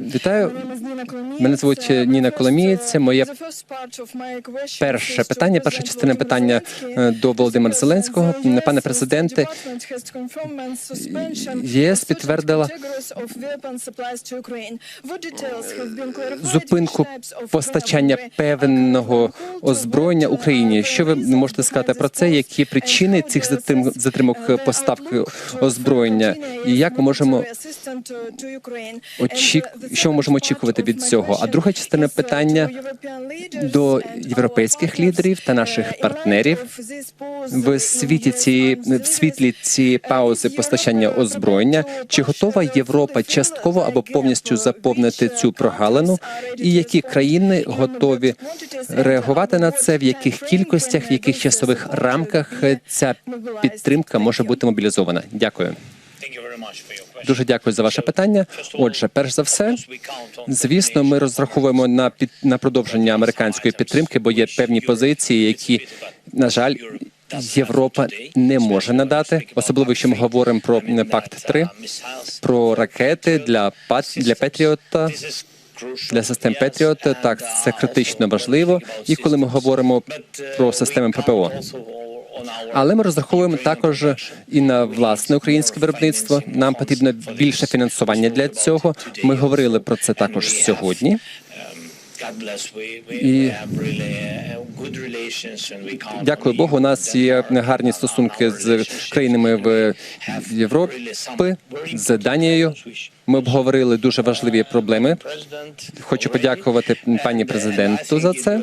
Вітаю. Мене звуть Ніна Коломієць. Моє перше питання, перша частина питання е, до Володимира Зеленського. Пане президенте, ЄС підтвердила зупинку постачання певного озброєння Україні. Що ви можете сказати про це? Які причини цих затрим- затримок поставки озброєння? І як ми можемо очік... що ми можемо очікувати від цього? А друга частина питання до європейських лідерів та наших партнерів в світі цієї в світлі цієї паузи постачання озброєння. Чи готова Європа частково або повністю заповнити цю прогалину? І які країни готові реагувати на це? В яких кількостях, в яких часових рамках ця підтримка може бути мобілізована? Дякую. Дуже дякую за ваше питання. Отже, перш за все, звісно, ми розраховуємо на під на продовження американської підтримки, бо є певні позиції, які на жаль. Європа не може надати, особливо якщо ми говоримо про пакт 3 про ракети для пат для Петріота, для систем Петріот. Так, це критично важливо. І коли ми говоримо про системи ППО, але ми розраховуємо також і на власне українське виробництво. Нам потрібно більше фінансування для цього. Ми говорили про це також сьогодні. І дякую Богу. У нас є гарні стосунки з країнами в Європі, з Данією. Ми обговорили дуже важливі проблеми. Хочу подякувати пані президенту за це.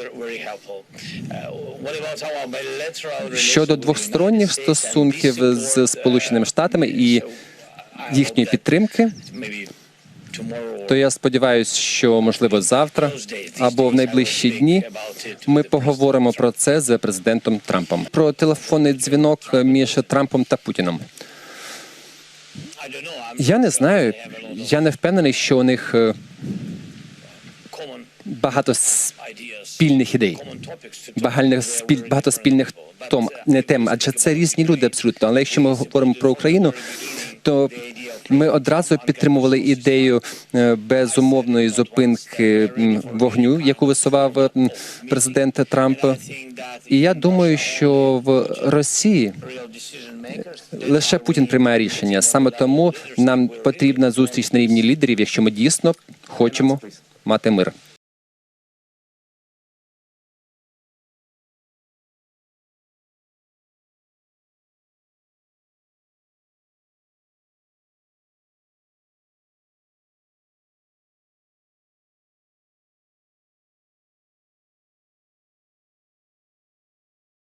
Щодо двосторонніх стосунків з Сполученими Штатами і їхньої підтримки, то я сподіваюся, що можливо завтра або в найближчі дні ми поговоримо про це з президентом Трампом. Про телефонний дзвінок між Трампом та Путіном. Я не знаю. Я не впевнений, що у них е, багато спільних ідей, багато спіль- багато спільних том не тем, адже це різні люди абсолютно. Але якщо ми говоримо про Україну, то ми одразу підтримували ідею е, безумовної зупинки вогню, яку висував президент Трамп. І я думаю, що в Росії лише Путін приймає рішення. Саме тому нам потрібна зустріч на рівні лідерів, якщо ми дійсно хочемо мати мир.